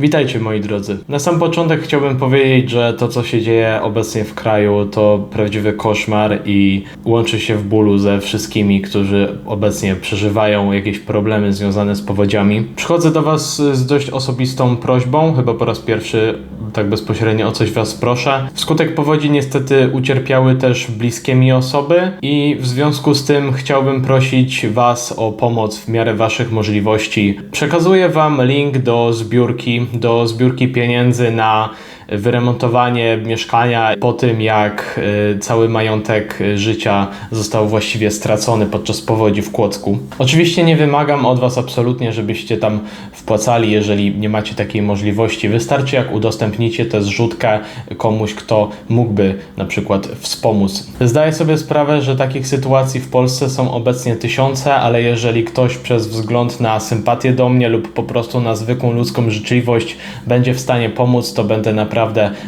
Witajcie moi drodzy. Na sam początek chciałbym powiedzieć, że to co się dzieje obecnie w kraju to prawdziwy koszmar i łączy się w bólu ze wszystkimi, którzy obecnie przeżywają jakieś problemy związane z powodziami. Przychodzę do Was z dość osobistą prośbą, chyba po raz pierwszy tak bezpośrednio o coś Was proszę. Wskutek powodzi niestety ucierpiały też bliskie mi osoby i w związku z tym chciałbym prosić Was o pomoc w miarę Waszych możliwości. Przekazuję Wam link do zbiórki, do zbiórki pieniędzy na wyremontowanie mieszkania po tym, jak y, cały majątek y, życia został właściwie stracony podczas powodzi w Kłodzku. Oczywiście nie wymagam od Was absolutnie, żebyście tam wpłacali, jeżeli nie macie takiej możliwości. Wystarczy, jak udostępnicie tę zrzutkę komuś, kto mógłby na przykład wspomóc. Zdaję sobie sprawę, że takich sytuacji w Polsce są obecnie tysiące, ale jeżeli ktoś przez wzgląd na sympatię do mnie lub po prostu na zwykłą ludzką życzliwość będzie w stanie pomóc, to będę naprawdę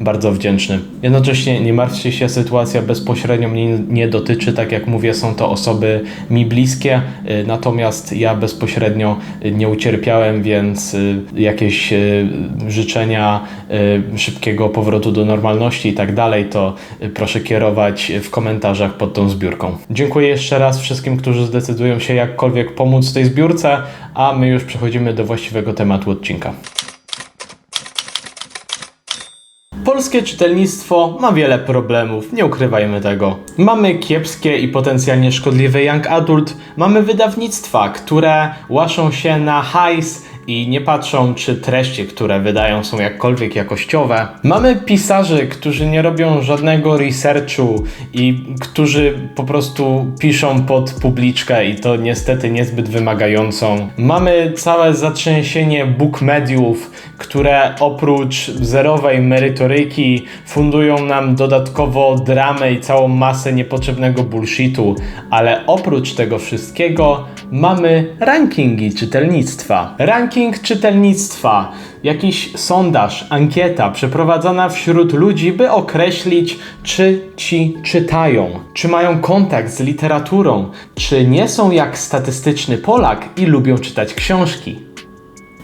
bardzo wdzięczny. Jednocześnie nie martwcie się, sytuacja bezpośrednio mnie nie dotyczy, tak jak mówię, są to osoby mi bliskie, y, natomiast ja bezpośrednio y, nie ucierpiałem, więc y, jakieś życzenia szybkiego powrotu do normalności i tak dalej, to proszę kierować w komentarzach pod tą zbiórką. Dziękuję jeszcze raz wszystkim, którzy zdecydują się jakkolwiek pomóc tej zbiórce, a my już przechodzimy do właściwego tematu odcinka. Polskie czytelnictwo ma wiele problemów, nie ukrywajmy tego. Mamy kiepskie i potencjalnie szkodliwe young adult, mamy wydawnictwa, które łaszą się na hajs i nie patrzą, czy treści, które wydają, są jakkolwiek jakościowe. Mamy pisarzy, którzy nie robią żadnego researchu i którzy po prostu piszą pod publiczkę i to niestety niezbyt wymagającą. Mamy całe zatrzęsienie book mediów, które oprócz zerowej merytoryki fundują nam dodatkowo dramę i całą masę niepotrzebnego bullshitu, ale oprócz tego wszystkiego mamy rankingi czytelnictwa. Ranking czytelnictwa, jakiś sondaż, ankieta przeprowadzana wśród ludzi, by określić, czy ci czytają, czy mają kontakt z literaturą, czy nie są jak statystyczny Polak i lubią czytać książki.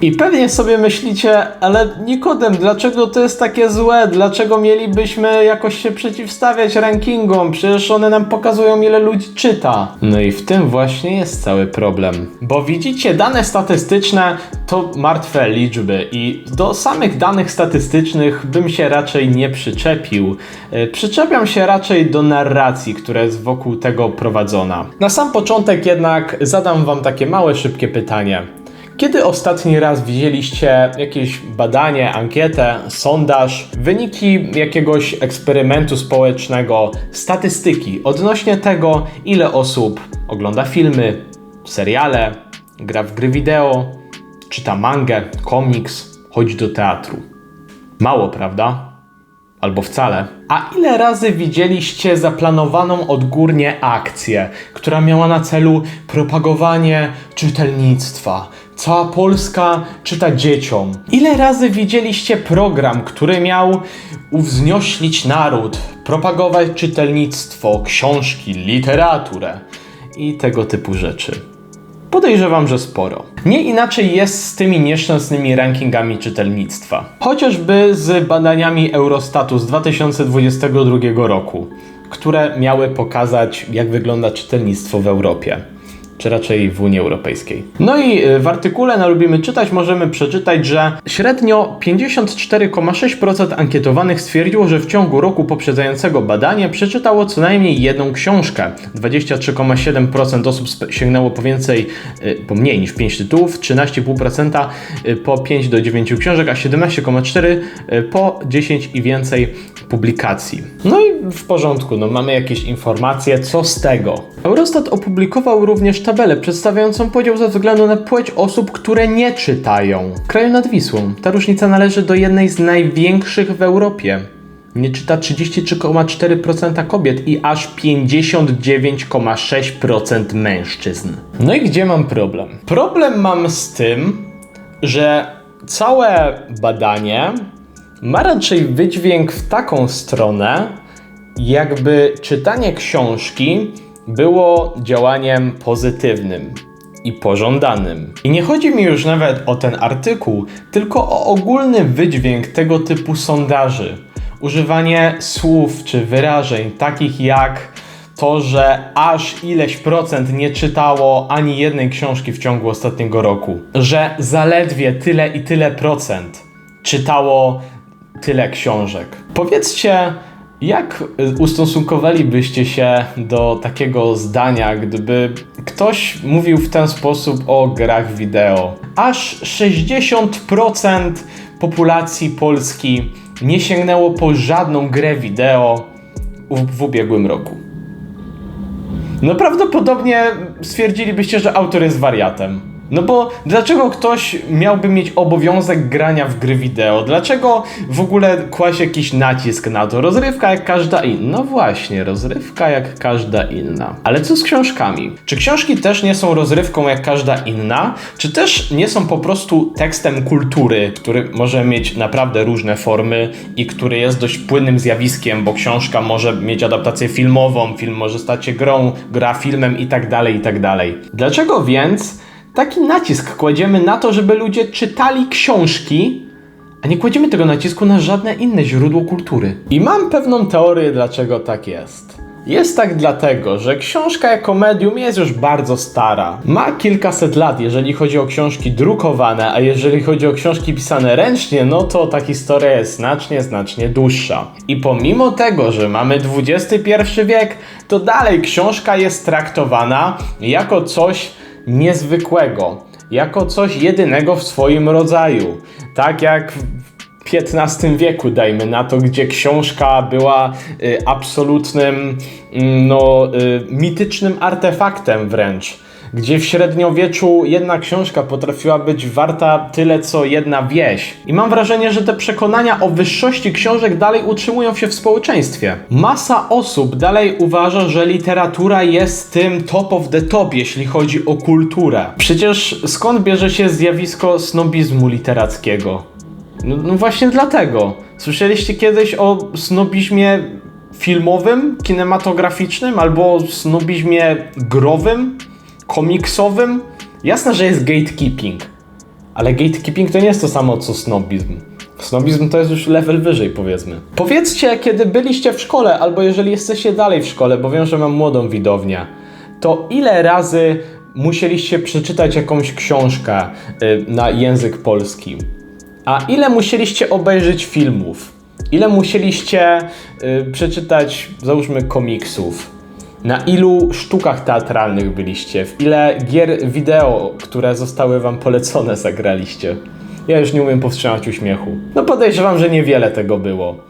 I pewnie sobie myślicie, ale Nikodem, dlaczego to jest takie złe? Dlaczego mielibyśmy jakoś się przeciwstawiać rankingom? Przecież one nam pokazują, ile ludzi czyta. No i w tym właśnie jest cały problem. Bo widzicie, dane statystyczne to martwe liczby i do samych danych statystycznych bym się raczej nie przyczepił. E, Przyczepiam się raczej do narracji, która jest wokół tego prowadzona. Na sam początek jednak zadam wam takie małe, szybkie pytanie. Kiedy ostatni raz widzieliście jakieś badanie, ankietę, sondaż, wyniki jakiegoś eksperymentu społecznego, statystyki odnośnie tego, ile osób ogląda filmy, seriale, gra w gry wideo, czyta mangę, komiks, chodzi do teatru? Mało, prawda? Albo wcale. A ile razy widzieliście zaplanowaną odgórnie akcję, która miała na celu propagowanie czytelnictwa? Cała Polska czyta dzieciom. Ile razy widzieliście program, który miał uwznioślić naród, propagować czytelnictwo, książki, literaturę i tego typu rzeczy? Podejrzewam, że sporo. Nie inaczej jest z tymi nieszczęsnymi rankingami czytelnictwa. Chociażby z badaniami Eurostatu z 2022 roku, które miały pokazać, jak wygląda czytelnictwo w Europie. Czy raczej w Unii Europejskiej. No i y, w artykule na Lubimy Czytać możemy przeczytać, że średnio 54,6% ankietowanych stwierdziło, że w ciągu roku poprzedzającego badanie przeczytało co najmniej jedną książkę. 23,7% osób sięgnęło po więcej, y, po mniej niż 5 tytułów, 13,5% y, po 5 do 9 książek, a 17,4% y, po 10 i więcej publikacji. No i w porządku, no mamy jakieś informacje, co z tego? Eurostat opublikował również tabelę przedstawiającą podział ze względu na płeć osób, które nie czytają. W kraju nad Wisłą ta różnica należy do jednej z największych w Europie. Nie czyta 33,4% kobiet i aż 59,6% mężczyzn. No i gdzie mam problem? Problem mam z tym, że całe badanie ma raczej wydźwięk w taką stronę, jakby czytanie książki było działaniem pozytywnym. i pożądanym. I nie chodzi mi już nawet o ten artykuł, tylko o ogólny wydźwięk tego typu sondaży. Używanie słów czy wyrażeń takich jak to, że aż ileś procent nie czytało ani jednej książki w ciągu ostatniego roku, że zaledwie tyle i tyle procent czytało tyle książek. Powiedzcie, jak ustosunkowalibyście się do takiego zdania, gdyby ktoś mówił w ten sposób o grach wideo? Aż 60% populacji Polski nie sięgnęło po żadną grę wideo w, w ubiegłym roku. No prawdopodobnie stwierdzilibyście, że autor jest wariatem. No bo dlaczego ktoś miałby mieć obowiązek grania w gry wideo? Dlaczego w ogóle kłaść jakiś nacisk na to? Rozrywka jak każda inna. No właśnie, rozrywka jak każda inna. Ale co z książkami? Czy książki też nie są rozrywką jak każda inna? Czy też nie są po prostu tekstem kultury, który może mieć naprawdę różne formy i który jest dość płynnym zjawiskiem, bo książka może mieć adaptację filmową, film może stać się grą, gra filmem i tak dalej, i tak dalej. Dlaczego więc taki nacisk kładziemy na to, żeby ludzie czytali książki, a nie kładziemy tego nacisku na żadne inne źródło kultury. I mam pewną teorię, dlaczego tak jest. Jest tak dlatego, że książka jako medium jest już bardzo stara. Ma kilkaset lat, jeżeli chodzi o książki drukowane, a jeżeli chodzi o książki pisane ręcznie, no to ta historia jest znacznie, znacznie dłuższa. I pomimo tego, że mamy XXI wiek, to dalej książka jest traktowana jako coś niezwykłego, jako coś jedynego w swoim rodzaju. Tak jak w XV wieku, dajmy na to, gdzie książka była y, absolutnym, mm, no, y, mitycznym artefaktem wręcz gdzie w średniowieczu jedna książka potrafiła być warta tyle co jedna wieś. I mam wrażenie, że te przekonania o wyższości książek dalej utrzymują się w społeczeństwie. Masa osób dalej uważa, że literatura jest tym top of the top, jeśli chodzi o kulturę. Przecież skąd bierze się zjawisko snobizmu literackiego? No, no właśnie dlatego. Słyszeliście kiedyś o snobizmie filmowym, kinematograficznym albo snobizmie growym? Komiksowym, jasne, że jest gatekeeping, ale gatekeeping to nie jest to samo co snobizm. Snobizm to jest już level wyżej, powiedzmy. Powiedzcie, kiedy byliście w szkole, albo jeżeli jesteście dalej w szkole, bo wiem, że mam młodą widownię, to ile razy musieliście przeczytać jakąś książkę y, na język polski? A ile musieliście obejrzeć filmów? Ile musieliście y, przeczytać, załóżmy, komiksów? Na ilu sztukach teatralnych byliście? W ile gier wideo, które zostały wam polecone, zagraliście? Ja już nie umiem powstrzymać uśmiechu. No podejrzewam, że niewiele tego było.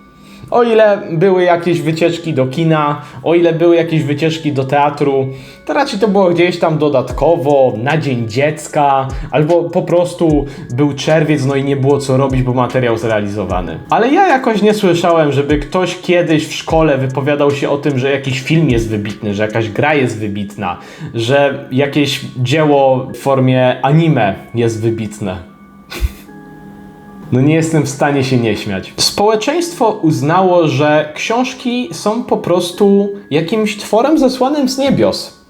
O ile były jakieś wycieczki do kina, o ile były jakieś wycieczki do teatru, to raczej to było gdzieś tam dodatkowo, na dzień dziecka, albo po prostu był czerwiec, no i nie było co robić, bo materiał zrealizowany. Ale ja jakoś nie słyszałem, żeby ktoś kiedyś w szkole wypowiadał się o tym, że jakiś film jest wybitny, że jakaś gra jest wybitna, że jakieś dzieło w formie anime jest wybitne. No nie jestem w stanie się nie śmiać. Społeczeństwo uznało, że książki są po prostu jakimś tworem zesłanym z niebios.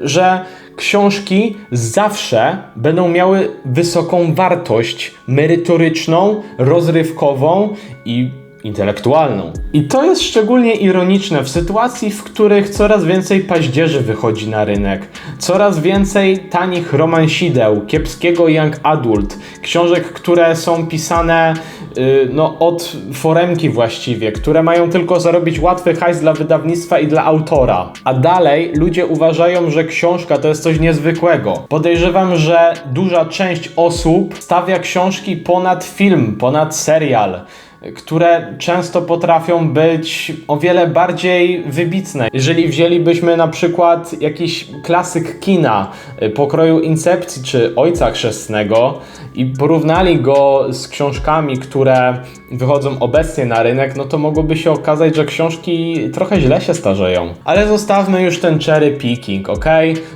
Że książki zawsze będą miały wysoką wartość merytoryczną, rozrywkową i intelektualną. I to jest szczególnie ironiczne w sytuacji, w których coraz więcej paździerzy wychodzi na rynek, coraz więcej tanich romansideł, kiepskiego young adult, książek, które są pisane yy, no, od foremki właściwie, które mają tylko zarobić łatwy hajs dla wydawnictwa i dla autora. A dalej ludzie uważają, że książka to jest coś niezwykłego. Podejrzewam, że duża część osób stawia książki ponad film, ponad serial które często potrafią być o wiele bardziej wybitne. Jeżeli wzięlibyśmy na przykład jakiś klasyk kina y, pokroju Incepcji czy Ojca Chrzestnego i porównali go z książkami, które wychodzą obecnie na rynek, no to mogłoby się okazać, że książki trochę źle się starzeją. Ale zostawmy już ten cherry picking, ok?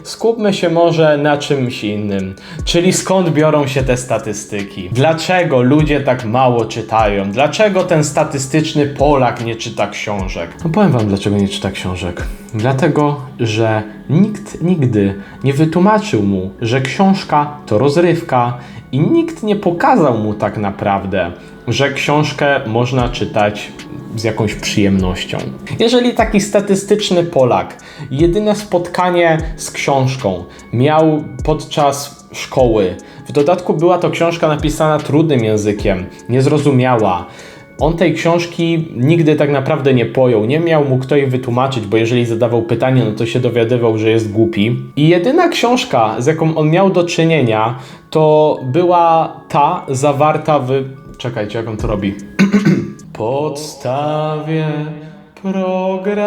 Skupmy się może na czymś innym. Czyli skąd biorą się te statystyki? Dlaczego ludzie tak mało czytają? Dlaczego dlaczego ten statystyczny Polak nie czyta książek. No powiem wam, dlaczego nie czyta książek. Dlatego, że nikt nigdy nie wytłumaczył mu, że książka to rozrywka i nikt nie pokazał mu tak naprawdę, że książkę można czytać z jakąś przyjemnością. Jeżeli taki statystyczny Polak jedyne spotkanie z książką miał podczas szkoły, w dodatku była to książka napisana trudnym językiem, niezrozumiała. On tej książki nigdy tak naprawdę nie pojął, nie miał mu kto jej wytłumaczyć, bo jeżeli zadawał pytanie, no to się dowiadywał, że jest głupi. I jedyna książka, z jaką on miał do czynienia, to była ta zawarta w. Czekajcie, jak on to robi. Podstawie programowej.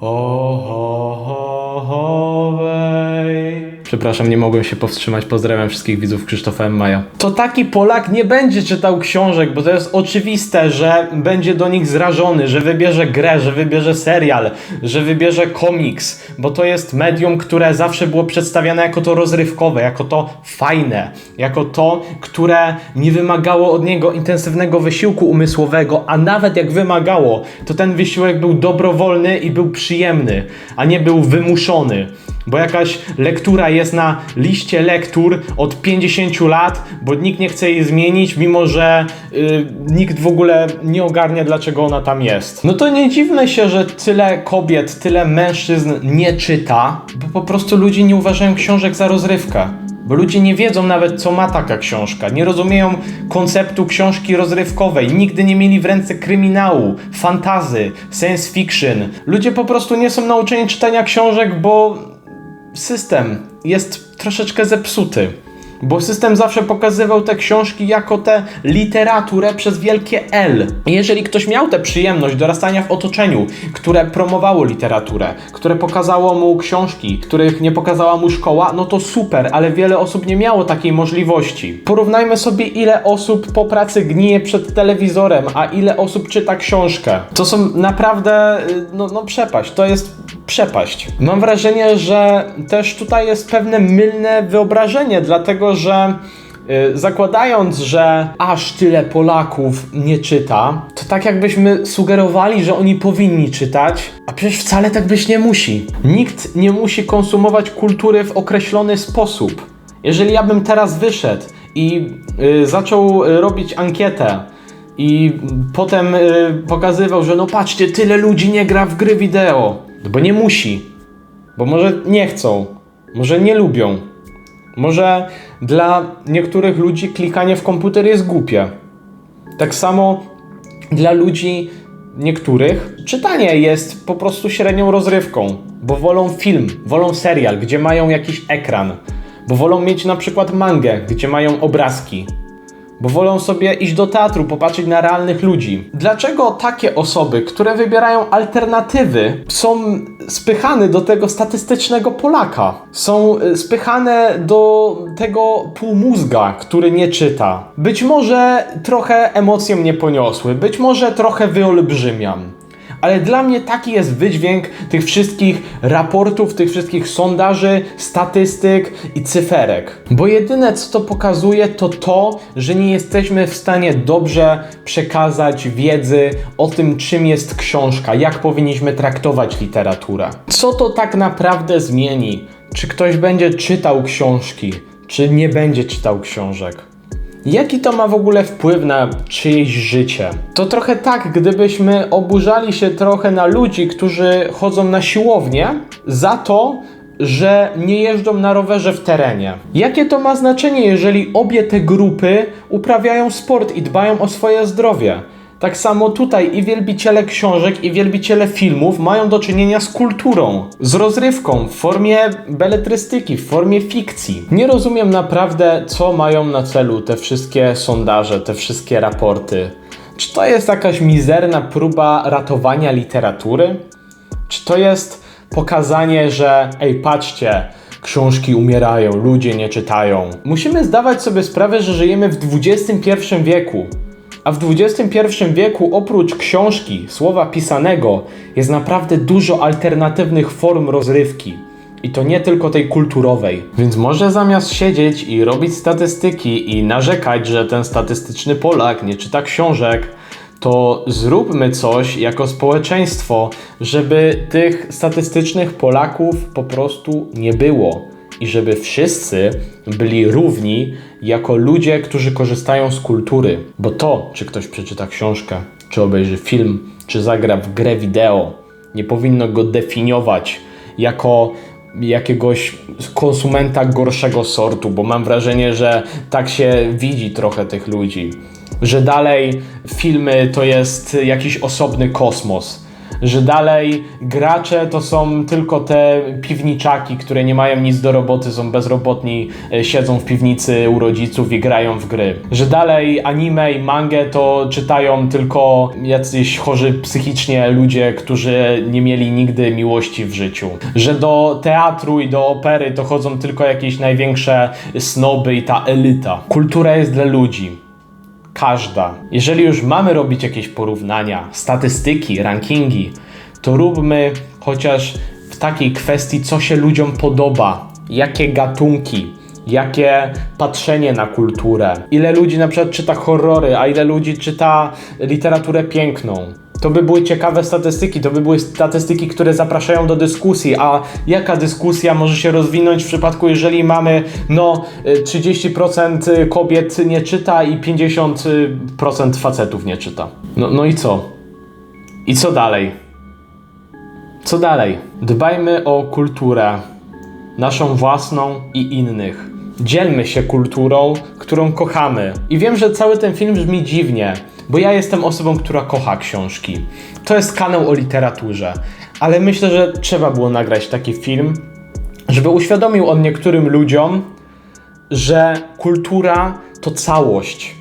Ohohowej. Przepraszam, nie mogłem się powstrzymać. Pozdrawiam wszystkich widzów Krzysztofa M. Maja. To taki Polak nie będzie czytał książek, bo to jest oczywiste, że będzie do nich zrażony, że wybierze grę, że wybierze serial, że wybierze komiks, bo to jest medium, które zawsze było przedstawiane jako to rozrywkowe, jako to fajne, jako to, które nie wymagało od niego intensywnego wysiłku umysłowego, a nawet jak wymagało, to ten wysiłek był dobrowolny i był przyjemny, a nie był wymuszony. Bo jakaś lektura jest na liście lektur od 50 lat, bo nikt nie chce jej zmienić, mimo że y, nikt w ogóle nie ogarnia, dlaczego ona tam jest. No to nie dziwne się, że tyle kobiet, tyle mężczyzn nie czyta, bo po prostu ludzie nie uważają książek za rozrywkę. Bo ludzie nie wiedzą nawet, co ma taka książka. Nie rozumieją konceptu książki rozrywkowej. Nigdy nie mieli w ręce kryminału, fantazy, science fiction. Ludzie po prostu nie są nauczeni czytania książek, bo system jest troszeczkę zepsuty. Bo system zawsze pokazywał te książki jako tę literaturę przez wielkie L. Jeżeli ktoś miał tę przyjemność dorastania w otoczeniu, które promowało literaturę, które pokazało mu książki, których nie pokazała mu szkoła, no to super, ale wiele osób nie miało takiej możliwości. Porównajmy sobie, ile osób po pracy gnije przed telewizorem, a ile osób czyta książkę. To są naprawdę, y, no, no przepaść. To jest przepaść. Mam wrażenie, że też tutaj jest pewne mylne wyobrażenie, dlatego że y, zakładając, że aż tyle Polaków nie czyta, to tak jakbyśmy sugerowali, że oni powinni czytać, a przecież wcale tak być nie musi. Nikt nie musi konsumować kultury w określony sposób. Jeżeli ja bym teraz wyszedł i y, zaczął robić ankietę, i potem y, pokazywał, że no patrzcie, tyle ludzi nie gra w gry wideo. No bo nie musi. Bo może nie chcą. Może nie lubią. Może dla niektórych ludzi klikanie w komputer jest głupie. Tak samo dla ludzi niektórych czytanie jest po prostu średnią rozrywką, bo wolą film, wolą serial, gdzie mają jakiś ekran, bo wolą mieć na przykład mangę, gdzie mają obrazki, bo wolą sobie iść do teatru, popatrzeć na realnych ludzi. Dlaczego takie osoby, które wybierają alternatywy, są spychane do tego statystycznego Polaka? Są y, spychane do tego półmózga, który nie czyta. Być może trochę emocje mnie poniosły, być może trochę wyolbrzymiam. Ale dla mnie taki jest wydźwięk tych wszystkich raportów, tych wszystkich sondaży, statystyk i cyferek. Bo jedyne co to pokazuje, to to, że nie jesteśmy w stanie dobrze przekazać wiedzy o tym, czym jest książka, jak powinniśmy traktować literaturę. Co to tak naprawdę zmieni? Czy ktoś będzie czytał książki, czy nie będzie czytał książek? Jaki to ma w ogóle wpływ na czyjeś życie? To trochę tak, gdybyśmy oburzali się trochę na ludzi, którzy chodzą na siłownię za to, że nie jeżdżą na rowerze w terenie. Jakie to ma znaczenie, jeżeli obie te grupy uprawiają sport i dbają o swoje zdrowie? Tak samo tutaj i wielbiciele książek, i wielbiciele filmów mają do czynienia z kulturą, z rozrywką w formie beletrystyki, w formie fikcji. Nie rozumiem naprawdę, co mają na celu te wszystkie sondaże, te wszystkie raporty. Czy to jest jakaś mizerna próba ratowania literatury? Czy to jest pokazanie, że ej, patrzcie, książki umierają, ludzie nie czytają? Musimy zdawać sobie sprawę, że żyjemy w XXI wieku. A w XXI wieku oprócz książki, słowa pisanego, jest naprawdę dużo alternatywnych form rozrywki. I to nie tylko tej kulturowej. Więc może zamiast siedzieć i robić statystyki i narzekać, że ten statystyczny Polak nie czyta książek, to zróbmy coś jako społeczeństwo, żeby tych statystycznych Polaków po prostu nie było i żeby wszyscy byli równi jako ludzie, którzy korzystają z kultury. Bo to, czy ktoś przeczyta książkę, czy obejrzy film, czy zagra w grę wideo, nie powinno go definiować jako jakiegoś konsumenta gorszego sortu, bo mam wrażenie, że tak się widzi trochę tych ludzi. Że dalej filmy to jest jakiś osobny kosmos że dalej gracze to są tylko te piwniczaki, które nie mają nic do roboty, są bezrobotni, e, siedzą w piwnicy u rodziców i grają w gry. Że dalej anime i mangę to czytają tylko jacyś chorzy psychicznie ludzie, którzy nie mieli nigdy miłości w życiu. Że do teatru i do opery to chodzą tylko jakieś największe snoby i ta elita. Kultura jest dla ludzi. Każda. Jeżeli już mamy robić jakieś porównania, statystyki, rankingi, to róbmy chociaż w takiej kwestii, co się ludziom podoba, jakie gatunki, jakie patrzenie na kulturę, ile ludzi na przykład czyta horrory, a ile ludzi czyta literaturę piękną. To by były ciekawe statystyki, to by były statystyki, które zapraszają do dyskusji, a jaka dyskusja może się rozwinąć w przypadku, jeżeli mamy no y, 30% kobiet nie czyta i 50% facetów nie czyta. No, no i co? I co dalej? Co dalej? Dbajmy o kulturę, naszą własną i innych. Dzielmy się kulturą, którą kochamy. I wiem, że cały ten film brzmi dziwnie, bo ja jestem osobą, która kocha książki. To jest kanał o literaturze, ale myślę, że trzeba było nagrać taki film, żeby uświadomił on niektórym ludziom, że kultura to całość,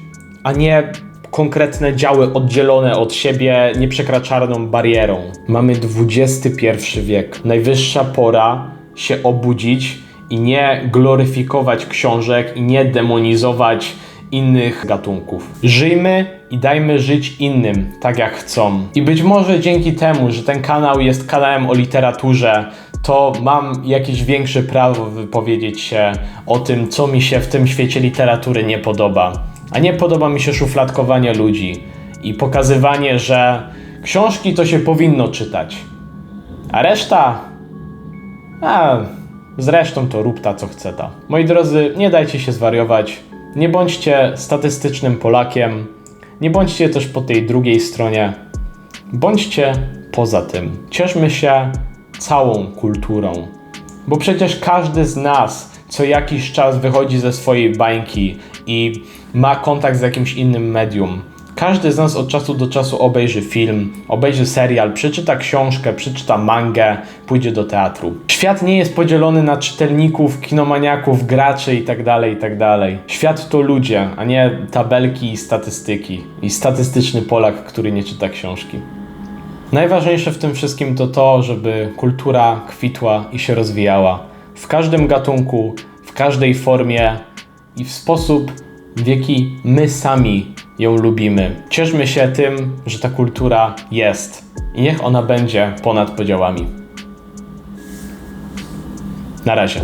a nie konkretne działy oddzielone od siebie nieprzekraczalną barierą. Mamy XXI wiek. Najwyższa pora się obudzić i nie gloryfikować książek i nie demonizować innych gatunków. Żyjmy i dajmy żyć innym tak jak chcą. I być może dzięki temu, że ten kanał jest kanałem o literaturze, to mam jakieś większe prawo wypowiedzieć się o tym, co mi się w tym świecie literatury nie podoba. A nie podoba mi się szufladkowanie ludzi i pokazywanie, że książki to się powinno czytać. A reszta. A, zresztą to rób ta co chce ta. Moi drodzy, nie dajcie się zwariować. Nie bądźcie statystycznym Polakiem. Nie bądźcie też po tej drugiej stronie. Bądźcie poza tym. Cieszmy się całą kulturą. Bo przecież każdy z nas co jakiś czas wychodzi ze swojej bańki i ma kontakt z jakimś innym medium. Każdy z nas od czasu do czasu obejrzy film, obejrzy serial, przeczyta książkę, przeczyta mangę, pójdzie do teatru. Świat nie jest podzielony na czytelników, kinomaniaków, graczy itd., itd. Świat to ludzie, a nie tabelki i statystyki. I statystyczny Polak, który nie czyta książki. Najważniejsze w tym wszystkim to to, żeby kultura kwitła i się rozwijała. W każdym gatunku, w każdej formie i w sposób, w jaki my sami ją lubimy. Cieszmy się tym, że ta kultura jest i niech ona będzie ponad podziałami. Na razie.